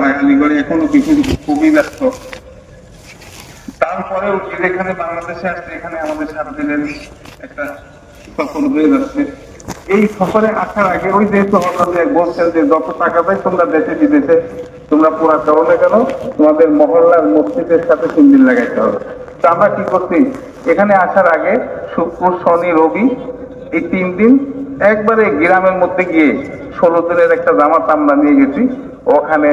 হয় আলিগড়ে এখনও পৃথিবী খুবই ব্যস্ত। তারপরেও বাংলাদেশে আসছে এখানে আমাদের সাত দিনের একটা সফর হয়ে যাচ্ছে। এই সফরে আসার আগে ওই যে বলছেন যে যত টাকা তোমরা দেশে বিদেশে, তোমরা পুরা না কেন তোমাদের মহল্লার মসজিদের সাথে তিন দিন লাগাইতে হবে। তো আমরা কি করছি? এখানে আসার আগে শুক্র, শনি, রবি, এই তিন দিন একবারে গ্রামের মধ্যে গিয়ে ষোলো দিনের একটা জামাত আমরা নিয়ে গেছি। ওখানে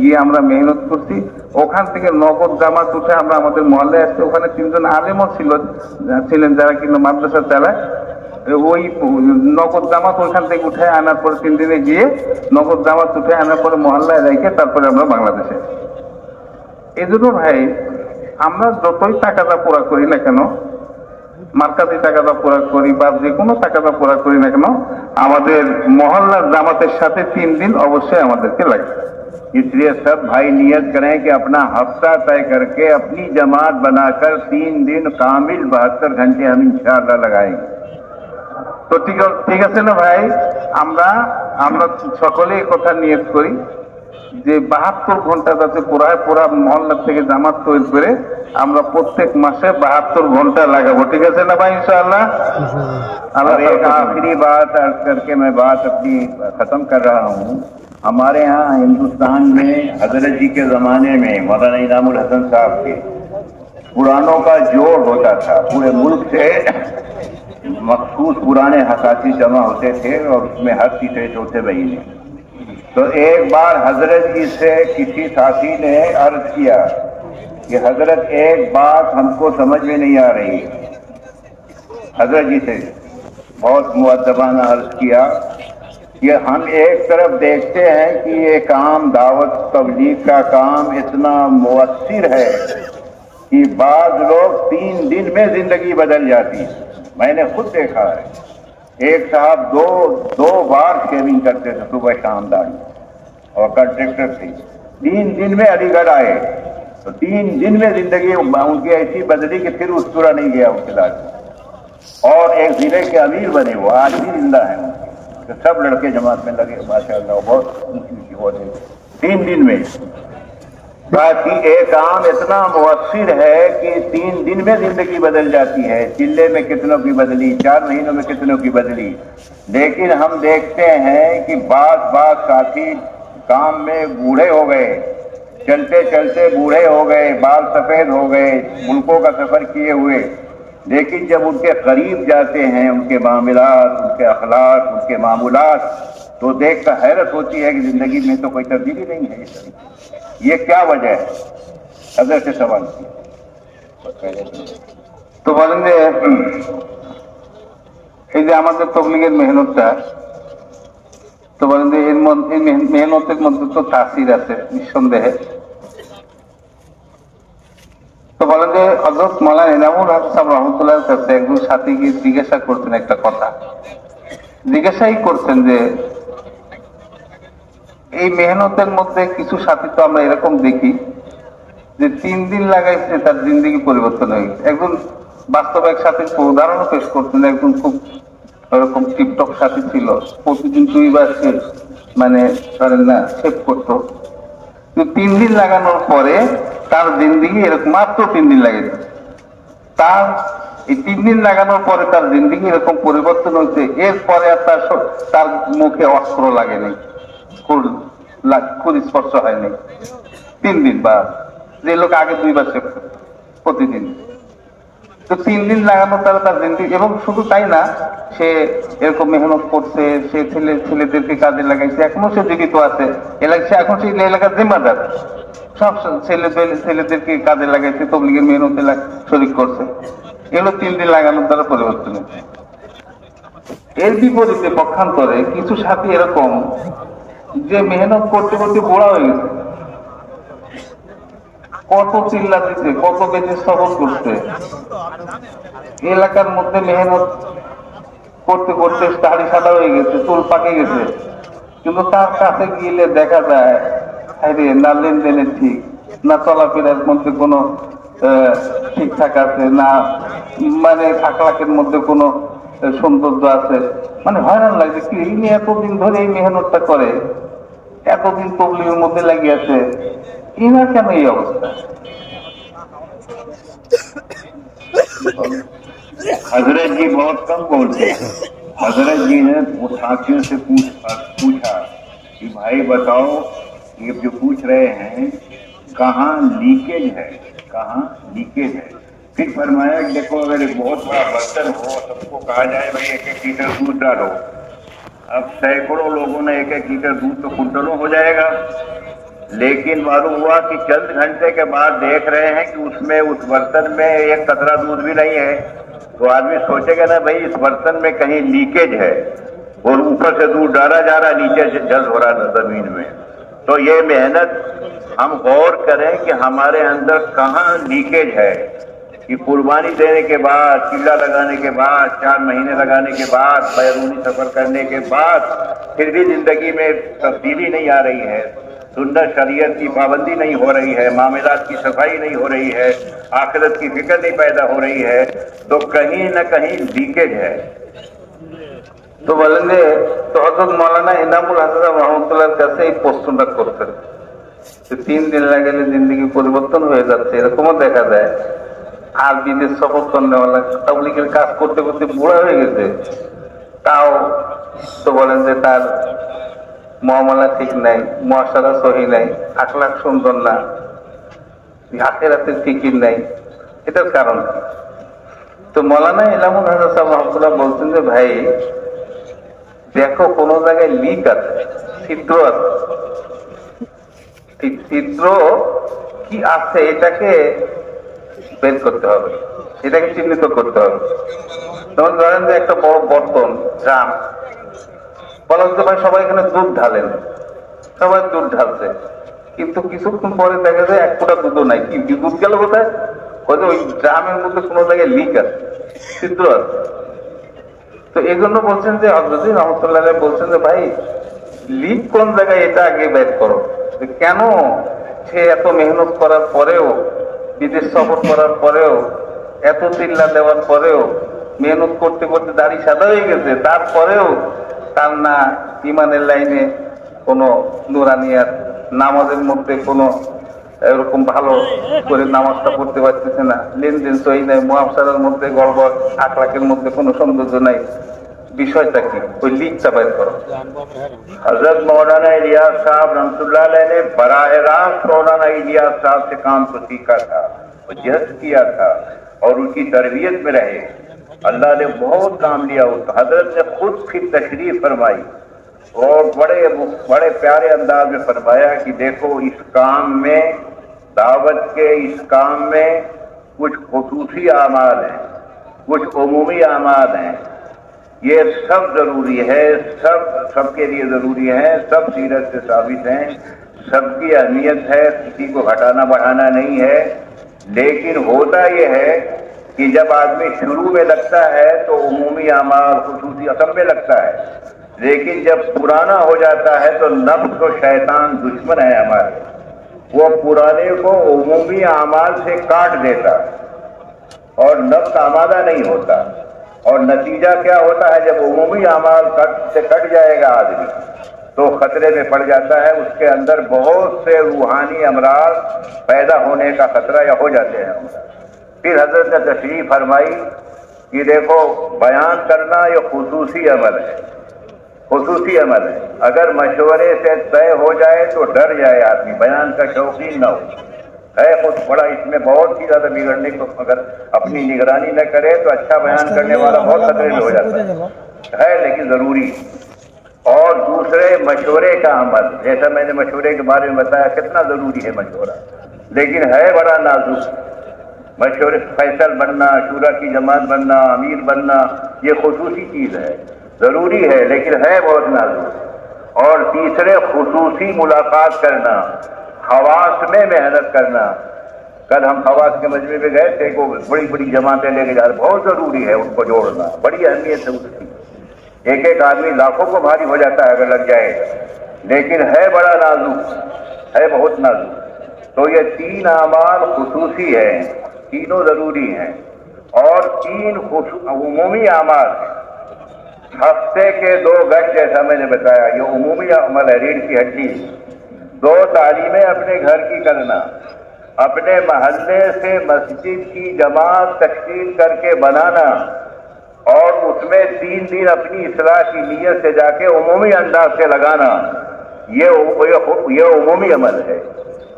গিয়ে আমরা মেহনত করছি। ওখান থেকে নগদ জামাত উঠে আমরা আমাদের মহল্লায় আসছি। ওখানে তিনজন আলেমও ছিল, ছিলেন যারা কিন্তু মাদ্রাসা চালায়। ওই নগদ জামাত ওইখান থেকে উঠে আনার পরে তিন দিনে গিয়ে নগদ জামাত উঠে আনার পরে মহল্লায় রেখে তারপরে আমরা বাংলাদেশে। এজন্য ভাই, আমরা যতই টাকাটা পুরা করি না কেন মার্কাতি টাকাটা পুরা করি বা যে কোনো টাকাটা পুরা করি না কেন আমাদের মহল্লার জামাতের সাথে তিন দিন অবশ্যই আমাদেরকে লাগে इसलिए सब भाई नियत करें कि अपना हफ्ता तय करके अपनी जमात बनाकर तीन दिन कामिल बहत्तर घंटे हम इंशाल्लाह लगाएंगे তো ঠিক আ- ঠিক আছে না ভাই আমরা আমরা সকলে এই কথা নিয়ত করি যে বাহাত্তর ঘন্টা যাতে পুরায় পুরা মহল্লার থেকে জামাত তৈরি করে আমরা প্রত্যেক মাসে বাহাত্তর ঘন্টা লাগাবো। ঠিক আছে না ভাই ইনশাআল্লাহ? اور ایک آخری بات عرض کر کے میں بات اپنی ختم کر رہا ہوں ہمارے ہاں ہندوستان میں حضرت جی کے زمانے میں مولانا انعام الحسن صاحب کے پرانوں کا جوڑ ہوتا تھا پورے ملک سے مخصوص پرانے حساسی جمع ہوتے تھے اور اس میں ہر تیسرے چوتھے مہینے تو ایک بار حضرت جی سے کسی ساتھی نے عرض کیا کہ حضرت ایک بات ہم کو سمجھ میں نہیں آ رہی۔ حضرت جی سے بہت معدبانہ عرض کیا کہ ہم ایک طرف دیکھتے ہیں کہ یہ کام دعوت تبلیغ کا کام اتنا مؤثر ہے کہ بعض لوگ تین دن میں زندگی بدل جاتی۔ ہے میں نے خود دیکھا ہے۔ ایک صاحب دو دو بار شیونگ کرتے تھے صبح شام داری اور کنٹریکٹر تھے تین دن میں علی گڑھ آئے۔ تو تین دن میں زندگی ان کی ایسی بدلی کہ پھر اس طرح نہیں گیا اس کے لاٹ اور ایک ضلع کے امیر بنے وہ، آج بھی زندہ ہیں۔ سب لڑکے جماعت میں لگے ماشاء اللہ بہت اونچی وہ ہوتے تین دن میں باقی ایک کام اتنا مؤثر ہے کہ تین دن میں زندگی بدل جاتی ہے۔ چلے میں کتنوں کی بدلی، چار مہینوں میں کتنوں کی بدلی۔ لیکن ہم دیکھتے ہیں کہ بعض بعض ساتھی کام میں بوڑھے ہو گئے۔ چلتے چلتے بوڑھے ہو گئے، بال سفید ہو گئے، ملکوں کا سفر کیے ہوئے۔ لیکن جب ان کے قریب جاتے ہیں، ان کے معاملات، ان کے اخلاق، ان کے معمولات، تو دیکھ کر حیرت ہوتی ہے کہ زندگی میں تو کوئی تبدیلی نہیں ہے۔ ये क्या वजह है हजरत से सवाल किया তো বলেন যে এই যে আমাদের তবলিগের মেহনতটা তো বলেন যে এর মধ্যে এই মেহ- মেহনতের মধ্যে তো তাসির আছে নিঃসন্দেহে তো বলেন যে হজরত মৌলানা এনামুল হাসান রহমতুল্লাহ কাছে একজন সাথী গিয়ে জিজ্ঞাসা করছেন একটা কথা জিজ্ঞাসাই করছেন যে এই মেহনতের মধ্যে কিছু সাথী তো আমরা এরকম দেখি যে তিন দিন লাগাইছে তার জিন্দগি পরিবর্তন হয়ে গেছে। একজন বাস্তব এক সাথে উদাহরণও পেশ করতেন একজন খুব ওরকম টিপটপ সাথী ছিল, প্রতিদিন দুইবার সে মানে ধরেন না, সেভ করতো। তিন দিন লাগানোর পরে তার জিন্দিগি এরকম মাত্র তিন দিন লাগেছে তার এই তিন দিন লাগানোর পরে তার জিন্দিগি এরকম পরিবর্তন হয়েছে, এরপরে আর তার তার মুখে অস্ত্র লাগেনি খুর লাগ- স্পর্শ হয়নি। তিন দিন বা, যে লোক আগে দুইবার সে প্রতিদিন। তো তিন দিন লাগানো তারা তার জিন্দিগি এবং শুধু তাই না, সে এরকম মেহনত করছে, সে ছেলে, ছেলেদেরকে কাজে লাগাইছে, এখনও সে জীবিত আছে। এলাকা সে এখন সেই এলাকার জিম্মাদার। সব ছেলে ছেলেদেরকে কাজে লাগাইছে, তবলিগের মেহনতে শরিক করছে। এগুলো তিন দিন লাগানোর দ্বারা পরিবর্তন এর বিপরীতে পক্ষান্তরে কিছু সাথী এরকম যে মেহনত করতে করতে বুড়া হয়ে গেছে। কত চিল্লা দিচ্ছে কত বেঁচে সবর করছে। এলাকার মধ্যে মেহনত করতে করতে দাড়ি সাদা হয়ে গেছে, চুল পাকে গেছে। কিন্তু তার কাছে গিয়ে দেখা যায় না লেনদেনের ঠিক, না চলাফেরার মধ্যে কোনো ঠিকঠাক আছে, না মানে আখলাকের মধ্যে কোনো সৌন্দর্য আছে। মানে হয়রান লাগছে কি، এই মেয়ে এতদিন ধরে এই মেহনতটা করে، এতদিন প্রবলেমের মধ্যে লাগিয়েছে ইনার কেন এই অবস্থা? حضرت جی بہت کم بولتے ہیں حضرت جی نے ساتھیوں سے پوچھا کہ بھائی بتاؤ یہ جو پوچھ رہے ہیں کہاں لیکیج ہے کہاں لیکیج ہے پھر فرمایا کہ دیکھو، اگر ایک بہت بڑا برتن ہو سب کو کہا جائے بھائی ایک ایک لیٹر دودھ ڈالو۔ اب سینکڑوں لوگوں نے ایک ایک لیٹر دودھ تو کنٹلوں ہو جائے گا۔ لیکن معلوم ہوا کہ چند گھنٹے کے بعد دیکھ رہے ہیں کہ اس میں اس برتن میں ایک قطرہ دودھ بھی نہیں ہے۔ تو آدمی سوچے گا نا، بھائی اس برتن میں کہیں لیکیج ہے اور اوپر سے دودھ ڈالا جا رہا نیچے سے جلد ہو رہا تھا زمین میں۔ تو یہ محنت ہم غور کریں کہ ہمارے اندر کہاں لیکیج ہے۔ کہ قربانی دینے کے بعد چلہ لگانے کے بعد، چار مہینے لگانے کے بعد، بیرونی سفر کرنے کے بعد پھر بھی زندگی میں تبدیلی نہیں آ رہی ہے سنت شریعت کی پابندی نہیں ہو رہی ہے، معاملات کی صفائی نہیں ہو رہی ہے، آخرت کی فکر نہیں پیدا ہو رہی ہے، تو کہیں نہ کہیں لیکیج ہے۔ تو বলেন مولانا انعام হজরত মৌলানা اللہ کیسے ہی কাছে এই প্রশ্নটা করতেন তিন দিন লাগালে জিন্দগি পরিবর্তন হয়ে যাচ্ছে এরকমও دیکھا جائے۔ আর বিদেশ সফর করেওয়ালা পাবলিকের কাজ করতে করতে বুড়া হয়ে গেছে। তাও তো বলেন যে তার মহামালা ঠিক নাই, মহাসারা সহি নাই, আখলাখ সুন্দর না আখেরাতের ফিকির নাই। এটার কারণ তো মৌলানা হাসান সাহেব রহমতুল্লাহ বলছেন যে, ভাই, দেখো কোন জায়গায় লিক আছে, ছিদ্র আছে। ছিদ্র কি আছে? এটাকে বের করতে হবে। এটাকে চিহ্নিত করতে হবে। যেমন ধরেন যে একটা বড় বর্তন ড্রাম বলা হচ্ছে ভাই সবাই এখানে দুধ ঢালেন। সবাই দুধ ঢালছে। কিন্তু কিছুক্ষণ পরে দেখা যায় এক ফোঁটা দুধও নাই। কি দুধ গেল কোথায়? হয়তো ওই ড্রামের মধ্যে কোনো জায়গায় লিক আছে, ছিদ্র আছে। তো এই জন্য বলছেন যে হজরত রহমতুল্লাহ বলছেন যে ভাই লিক কোন জায়গায়? এটা আগে বের করো। কেন সে এত মেহনত করার পরেও বিদেশ সফর করার পরেও, এত চিল্লা দেওয়ার পরেও, মেহনত করতে করতে দাড়ি সাদা হয়ে গেছে। তারপরেও তার না ইমানের লাইনে কোনো নুরানিয়ার নামাজের মধ্যে কোনো এরকম ভালো করে নামাজটা পড়তে পারতেছে না। লেনদেন সহি নাই, মহাসারের মধ্যে গড়বড়, আখলাকের মধ্যে কোনো সৌন্দর্য নাই। বিষয়টা কি ওই লিস্টটা বের করো حضرت مولانا الیاس صاحب رحمت اللہ علیہ نے براہ راست مولانا الیاس صاحب سے کام کو سیکھا تھا جہد کیا تھا اور ان کی تربیت میں رہے۔ اللہ نے بہت کام لیا اس حضرت نے خود کی تشریف فرمائی اور بڑے بڑے پیارے انداز میں فرمایا کہ دیکھو اس کام میں دعوت کے اس کام میں کچھ خصوصی اعمال ہیں کچھ عمومی اعمال ہیں۔ یہ سب ضروری ہے، سب سب کے لیے ضروری ہے، سب سیرت سے ثابت ہیں۔ سب کی اہمیت ہے، کسی کو ہٹانا بڑھانا نہیں ہے۔ لیکن ہوتا یہ ہے کہ جب آدمی شروع میں لگتا ہے تو عمومی اعمال خصوصی اثر میں لگتا ہے۔ لیکن جب پرانا ہو جاتا ہے تو نفس و شیطان دشمن ہے ہمارے۔ وہ پرانے کو عمومی اعمال سے کاٹ دیتا اور نفس آمادہ نہیں ہوتا۔ اور نتیجہ کیا ہوتا ہے جب عمومی اعمال سے کٹ جائے گا آدمی، تو خطرے میں پڑ جاتا ہے، اس کے اندر بہت سے روحانی امراض پیدا ہونے کا خطرہ یا ہو جاتے ہیں۔ پھر حضرت نے تشریح فرمائی کہ دیکھو، بیان کرنا یہ خصوصی عمل ہے۔ خصوصی عمل ہے۔ اگر مشورے سے طے ہو جائے تو ڈر جائے آدمی، بیان کا شوقین نہ ہو۔ ہے خود بڑا اس میں بہت ہی زیادہ بگڑنے کو اگر اپنی نگرانی نہ کرے تو اچھا بیان کرنے والا بہت تقریر ہو جاتا ہے ہے لیکن ضروری۔ اور دوسرے مشورے کا عمل۔ جیسا میں نے مشورے کے بارے میں بتایا کتنا ضروری ہے مشورہ۔ لیکن ہے بڑا نازک۔ مشورے فیصل بننا شورا کی جماعت بننا امیر بننا یہ خصوصی چیز ہے۔ ضروری ہے لیکن ہے بہت نازک۔ اور تیسرے خصوصی ملاقات کرنا۔ خواص میں محنت کرنا۔ کل ہم خواص کے مجمع پہ گئے تھے کو بڑی بڑی جماعتیں لے کے جا رہے بہت ضروری ہے ان کو جوڑنا۔ بڑی اہمیت ہے اس کی۔ ایک ایک آدمی لاکھوں کو بھاری ہو جاتا ہے اگر لگ جائے۔ لیکن ہے بڑا نازک۔ ہے بہت نازک۔ تو یہ تین اعمال خصوصی ہیں۔ تینوں ضروری ہیں۔ اور تین عمومی اعمال ہیں۔ ہفتے کے دو گھنٹ جیسا میں نے بتایا، یہ عمومی عمل ہے، ریڑھ کی ہڈی۔ دو تعلیمیں اپنے گھر کی کرنا۔ اپنے محلے سے مسجد کی جماعت تشکیل کر کے بنانا اور اس میں تین دن اپنی اصلاح کی نیت سے جا کے عمومی انداز سے لگانا۔ یہ یہ عمومی عمل ہے۔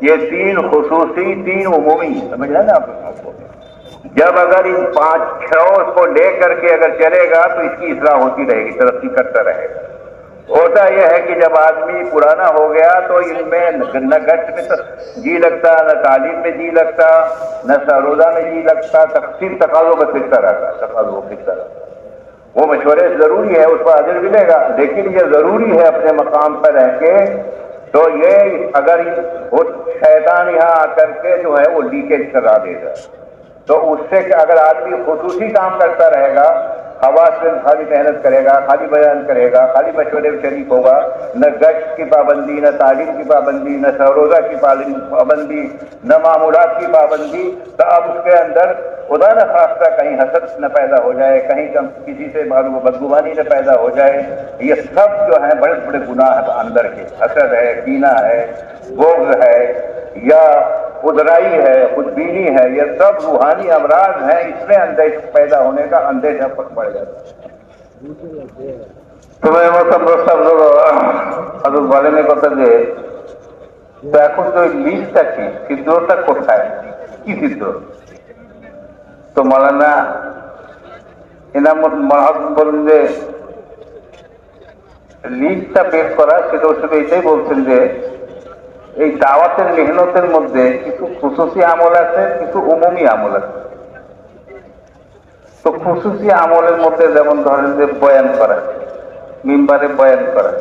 یہ تین خصوصی، تین عمومی۔ سمجھ رہے نا آپ کو؟ جب اگر ان پانچ چھ کو لے کر کے اگر چلے گا تو اس کی اصلاح ہوتی رہے گی، ترقی کرتا رہے گا۔ ہوتا یہ ہے کہ جب آدمی پرانا ہو گیا تو ان میں نہ گٹ میں جی لگتا، نہ تعلیم میں جی لگتا، نہ سروزہ میں جی لگتا، تقسیم تقاضوں کا سلسلہ رہتا تقاضوں کا سلسلہ وہ مشورے ضروری ہے، اس پر حاضر ملے گا لیکن یہ ضروری ہے اپنے مقام پر رہ کے۔ تو یہ اگر وہ شیطان یہاں آ کر کے جو ہے وہ لیکیج کرا دے گا۔ تو اس سے اگر آدمی خصوصی کام کرتا رہے گا آواز سے خالی محنت کرے گا، خالی بیان کرے گا، خالی مشورے میں شریک ہوگا۔ نہ گشت کی پابندی، نہ تعلیم کی پابندی، نہ سروزہ کی پابندی، نہ معمولات کی پابندی۔ تو اب اس کے اندر خدا نہ خاصہ کہیں حسد نہ پیدا ہو جائے، کہیں کم کسی سے معلوم بدگوانی نہ پیدا ہو جائے۔ یہ سب جو ہیں بڑے بڑے گناہ اندر کے۔ حسد ہے کینا ہے بوگ ہے، یا خدرائی ہے خودبینی ہے، یہ سب روحانی امراض ہیں، اس میں اندیش پیدا ہونے کا اندیشہ بڑھ جاتا ہے تمہیں مطلب حضرت والے نے بتا دے তো এখন তো ওই মিলটা কি ছিদ্রটা কোথায় কি ছিদ্র তো মালানা এনামত মাহাত বলেন যে লিডটা বের করা সেটা শুধু এটাই বলছেন যে এই দাওয়াতের মেহনতের মধ্যে কিছু খুশুসি আমল আছে, কিছু উমুমি আমল আছে। তো খুশুসি আমলের মধ্যে যেমন ধরেন যে বয়ান করা, মিম্বারে বয়ান করা।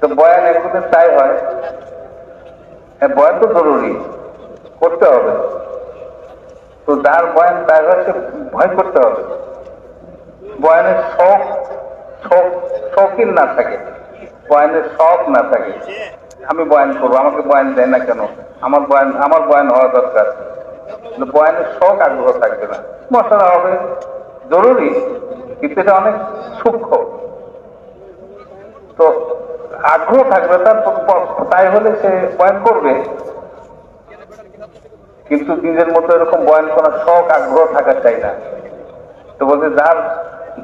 তো বয়ান এখন তাই হয় হ্যাঁ বয়ান তো জরুরি, করতে হবে। তো যার বয়ান হয়, সে ভয় করতে হবে। বয়ানের শখ শখ, শখিন না থাকে, বয়ানের শখ না থাকে। আমি বয়ান করব, আমাকে বয়ান দেয় না কেন? আমার বয়ান আমার বয়ান হওয়া দরকার। বয়ানের শখ আগ্রহ থাকবে না। মশলা হবে জরুরি, কিন্তু এটা অনেক সূক্ষ্ম। তো আগ্রহ থাকবে তার তাই হলে সে বয়ান করবে। কিন্তু নিজের মতো এরকম বয়ান করার শখ, আগ্রহ থাকা চাই না। তো বলতে যার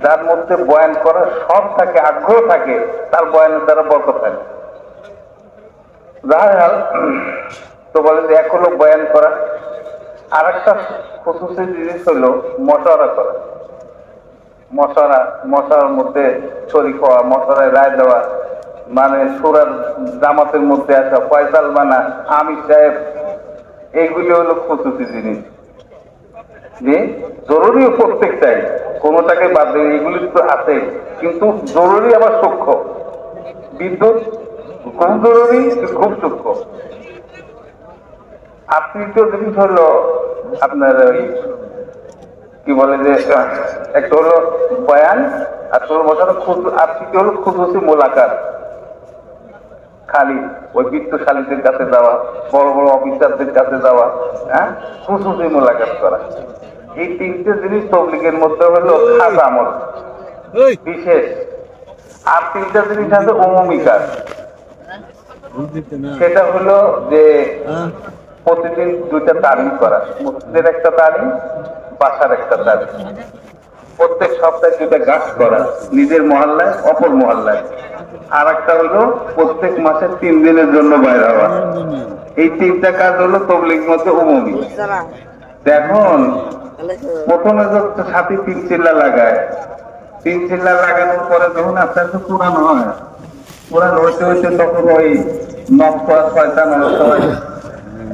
যার মধ্যে বয়ান করার শখ থাকে, আগ্রহ থাকে, তার বয়ানের দ্বারা বরকত থাকে যাই তো বলেন যে এক হলো বয়ান করা। আর একটা খুশুসি জিনিস হলো মশারা করা। মশারা মশার মধ্যে শরিক হওয়া মশারায় রায় দেওয়া মানে সুরার জামাতের মধ্যে আসা, ফয়সাল মানা আমি সাহেব, এইগুলি হলো খুশুসি জিনিস। যে জরুরি প্রত্যেকটাই কোনোটাকে বাদ দেবে এগুলি তো আছে কিন্তু জরুরি আবার সূক্ষ্ম। বিদ্যুৎ খুব খুব সূক্ষ্ম আর তৃতীয় জিনিস হলো আপনার ওই কি বলে যে একটা হলো বয়ান আর তোর বসানো খুদ- আর তৃতীয় হলো খুদুসি মোলাকাত খালি ওই বিত্তশালীদের কাছে যাওয়া বড় বড় অফিসারদের কাছে যাওয়া হ্যাঁ? খুশুসি মোলাকাত করা। এই তিনটে জিনিস তবলিগের মধ্যে হলো খাস আমল। বিশেষ। আর তিনটা জিনিস আছে অমুমি কাজ সেটা হলো যে প্রতিদিন দুইটা তালিম করা। মসজিদের একটা তালিম বাসার একটা তালিম। প্রত্যেক সপ্তাহে দুইটা গাছ করা নিজের মহল্লায় অপর মহল্লায়। আর একটা হলো প্রত্যেক মাসে তিন দিনের জন্য বাইরে হওয়া। এই তিনটা কাজ হলো তবলিগ মধ্যে উমমি। এখন প্রথমে তো সাথে তিন চিল্লা লাগায় তিন চিল্লা লাগানোর পরে যখন আপনার আস্তে পুরানো হয় পুরানো হইতে হইতে তখন ওই নকশা শয়তান হয়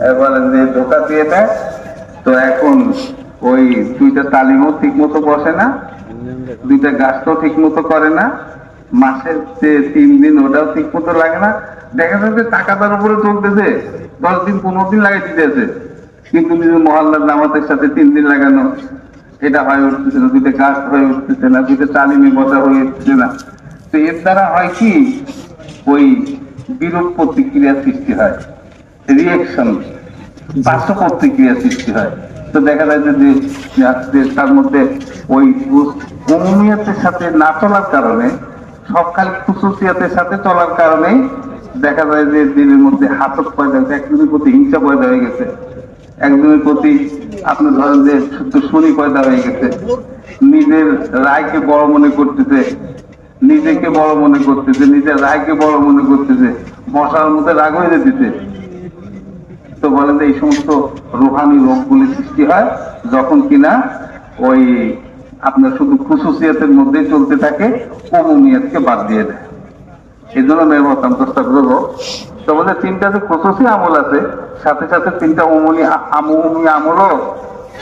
এবারে যে ধোকা দিয়ে দেয়। তো এখন ওই দুইটা তালিমও ঠিক মতো বসে না, দুইটা গাছ তো ঠিক মতো করে না, মাসের যে তিন দিন ওটাও ঠিক মতো লাগে না। দেখা যাচ্ছে টাকা তার উপরে চলতেছে, দশ দিন, পনেরো দিন লাগাই দিতেছে। কিন্তু নিজের মহল্লার জামাতের সাথে তিন দিন লাগানো, এটা হয়ে উঠতেছে না, দুইটা গাছ হয়ে উঠতেছে না, দুইটা তালিমে বসা হয়ে উঠতেছে না। তো এর দ্বারা হয় কি ওই বিরূপ প্রতিক্রিয়া সৃষ্টি হয় রিয়েকশন পার্শ্ব প্রতিক্রিয়া সৃষ্টি হয়। তো দেখা যায় যে তার মধ্যে ওই অমুমিয়াতের সাথে না চলার কারণে সব খালি খুশুসিয়াতের সাথে চলার কারণে দেখা যায় যে, দিনের মধ্যে হাতক পয়দা হয়েছে, একজনের প্রতি হিংসা পয়দা হয়ে গেছে। একজনের প্রতি আপনি ধরেন যে দুশ্মনী পয়দা হয়ে গেছে। নিজের রায়কে বড় মনে করতেছে। নিজেকে বড় মনে করতেছে, নিজের রায়কে বড় মনে করতেছে মশার মধ্যে রাগ হয়ে যেতেছে। তো বলে যে এই সমস্ত রোহানি রোগগুলি সৃষ্টি হয় যখন কিনা ওই আপনার শুধু খুশুসিয়াতের মধ্যেই চলতে থাকে অমুমিয়াতকে বাদ দিয়ে দেয়। এই জন্য মেয়ের মতাম প্রস্তাব তো আমাদের তিনটা যে খুশুসি আমল আছে, সাথে সাথে তিনটা অমনি আমুমি আমলও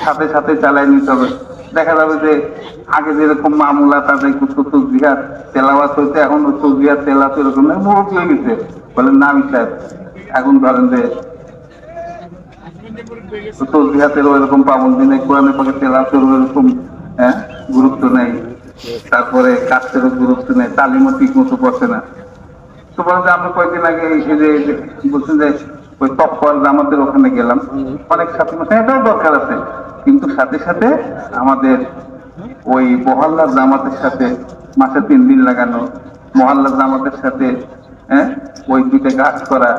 সাথে সাথে চালাই নিতে হবে। দেখা যাবে যে আগে যেরকম মামলা তাদের জিহাদ তেলাওয়াত হইতে এখন এরকম নাই মুরব্বী হয়ে গেছে। বলে না সাহেব এখন ধরেন যে তসবিহাতেরও এরকম পাবন্দি নেই কোরআনে পাকে তেলাওয়াতেরও এরকম হ্যাঁ গুরুত্ব নেই। তারপরে কাজেরও গুরুত্ব নেই তালিমও ঠিক মতো পড়ছে না। তো বলেন যে আমরা কয়েকদিন আগে এই যে বলছেন যে ওই তপ্পর আমাদের ওখানে গেলাম। অনেক সাথী মাসে এটাও দরকার আছে। কিন্তু সাথে সাথে আমাদের ওই মহল্লার জামাতের সাথে মাসে তিন দিন লাগানো মহল্লার জামাতের সাথে হ্যাঁ ওই দিকে গাছ করা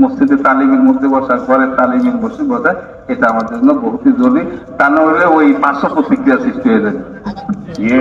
মসজিদে তালিমের মধ্যে বসা ঘরের তালিমের মধ্যে বসা এটা আমাদের জন্য বহুত জরুরি। তা না হলে ওই পাঁচশো প্রতিক্রিয়া সৃষ্টি হয়ে যাবে। ইয়ে